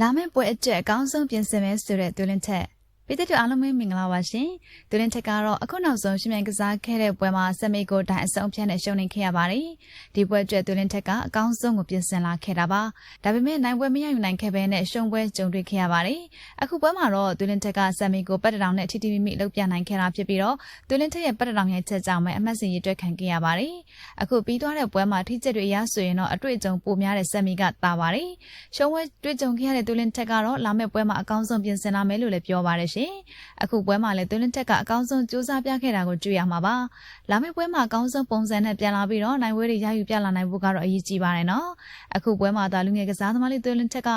လာမယ့်ပွဲအတွက်အကောင်းဆုံးပြင်ဆင်မယ်ဆိုတဲ့သွေးလင်းချက် ပြည်သူအားလုံးပဲမင်္ဂလာပါရှင်သွေးလင်းချက်ကတော့အခုနောက်ဆုံးရှင်မြန်ကစားခဲ့တဲ့ပွဲမှာစမိကိုတိုင်အဆုံးဖြတ်နဲ့ရှုံးနေခဲ့ရပါတယ်ဒီပွဲအတွက်သွေးလင်းချက်ကအကောင်းဆုံးကိုပြင်ဆင်လာခဲ့တာပါဒါပေမဲ့နိုင်ပွဲမရယူနိုင်ခဲ့ဘဲနဲ့ရှုံးပွဲကြုံတွေ့ခဲ့ရပါတယ်အခုပွဲမှာတော့သွေးလင်းချက်ကစမိကိုပတ်တတောင်နဲ့ထိထိမိမိလှုပ်ပြနိုင်ခဲ့တာဖြစ်ပြီးတော့သွေးလင်းချက်ရဲ့ပတ်တတောင်ရဲ့ချက်ကြောင့်ပဲအမှတ်စဉ်ရည်တွက်ခံခဲ့ရပါတယ်အခုပြီးသွားတဲ့ပွဲမှာထိချက်တွေအရဆိုရင်တော့အတွေ့အကြုံပိုများတဲ့စမိကတာပါတယ်ရှုံးပွဲတွေ့ကြုံခဲ့ရတဲ့သွေးလင်းချက်ကတော့လာမယ့်ပွဲမှာအကောင်းဆုံးပြင်ဆင်လာမယ်လို့လည်းပြောပါတယ်ရှင်အခုပွဲမှာလည်းသွေးလင်းချက်ကအကောင်းဆုံးစူးစမ်းပြခဲ့တာကိုတွေ့ရမှာပါလာမယ့်ပွဲမှာအကောင်းဆုံးပုံစံနဲ့ပြန်လာပြီးတော့နိုင်ဝဲတွေရယူပြလာနိုင်ဖို့ကတော့အရေးကြီးပါတယ်နော်အခုပွဲမှာဒါလူငယ်ကစားသမားလေးသွေးလင်းချက်က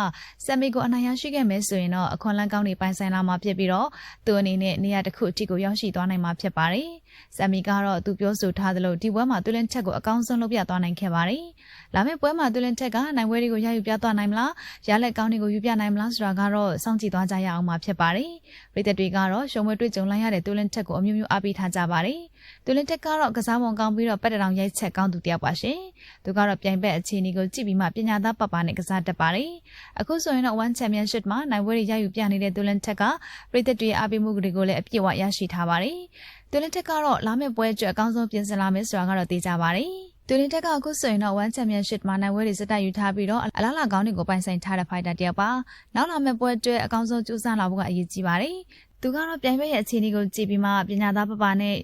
စမိကိုအနိုင်ရရှိခဲ့မယ်ဆိုရင်တော့အခွန်လန်းကောင်းတွေပိုင်ဆိုင်လာမှာဖြစ်ပြီးတော့သူအနေနဲ့နေရာတစ်ခုအထိကိုရောက်ရှိသွားနိုင်မှာဖြစ်ပါတယ်စမီကတော့သူပြောဆိုထားသလိုဒီပွဲမှာသွေးလင်းချက်ကိုအကောင်းဆုံးလုပ်ပြသွားနိုင်ခဲ့ပါတယ်လာမယ့်ပွဲမှာသွေးလင်းချက်ကနိုင်ဝဲတွေကိုရယူပြသွားနိုင်မလားရလက်ကောင်းတွေကိုယူပြနိုင်မလားဆိုတာကတော့စောင့်ကြည့်သွားကြရအောင်မှာဖြစ်ပါတယ် ပြည်သက်တွေကတော့ရှုံးမွေးတွေ့ကြုံလိုက်ရတဲ့သွေးလင်းချက်ကိုအမျိုးမျိုးအားပေးထားကြပါတယ်သွေးလင်းချက်ကတော့ကစားပုံကောင်းပြီးတော့ပတ်တတောင်ရိုက်ချက်ကောင်းသူတယောက်ပါရှင်သူကတော့ပြိုင်ဘက်အခြေအနေကိုကြည့်ပြီးမှပညာသားပပနဲ့ကစားတတ်ပါတယ်အခုဆိုရင်တော့ One Championship မှာနိုင်ပွဲတွေရယူပြနေတဲ့သွေးလင်းချက်ကပြည်သက်တွေအားပေးမှုတွေကိုလည်းအပြည့်အဝရရှိထားပါတယ်သွေးလင်းချက်ကတော့လာမယ့်ပွဲအတွက်အကောင်းဆုံးပြင်ဆင်လာမယ်ဆိုတာကတော့သိကြပါတယ် တူလင်တက်ကအခုဆိုရင်တော့ One Championship မှာနိုင်ဝဲတွေစတက်ယူထားပြီးတော့အလားလာကောင်းတွေကိုပိုင်ဆိုင်ထားတဲ့ fighter တယောက်ပါနောက်လာမယ့်ပွဲအတွက်အကောင်းဆုံးကြိုးစားလာဖို့ကအရေးကြီးပါတယ်သူကတော့ပြိုင်ပွဲရဲ့အခြေအနေကိုကြည့်ပြီးမှပညာသားပပနဲ့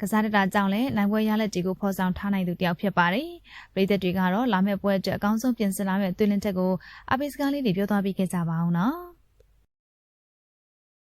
ကစားတတာကြောင့်လည်းနိုင်ပွဲရလက်တွေကိုဖော်ဆောင်ထားနိုင်သူတယောက်ဖြစ်ပါတယ်ပြည်သက်တွေကတော့လာမယ့်ပွဲအတွက်အကောင်းဆုံးပြင်ဆင်လာမယ့်တူလင်တက်ကိုအပိစကားလေးတွေပြောသွားပြီးခဲ့ကြပါအောင်နော်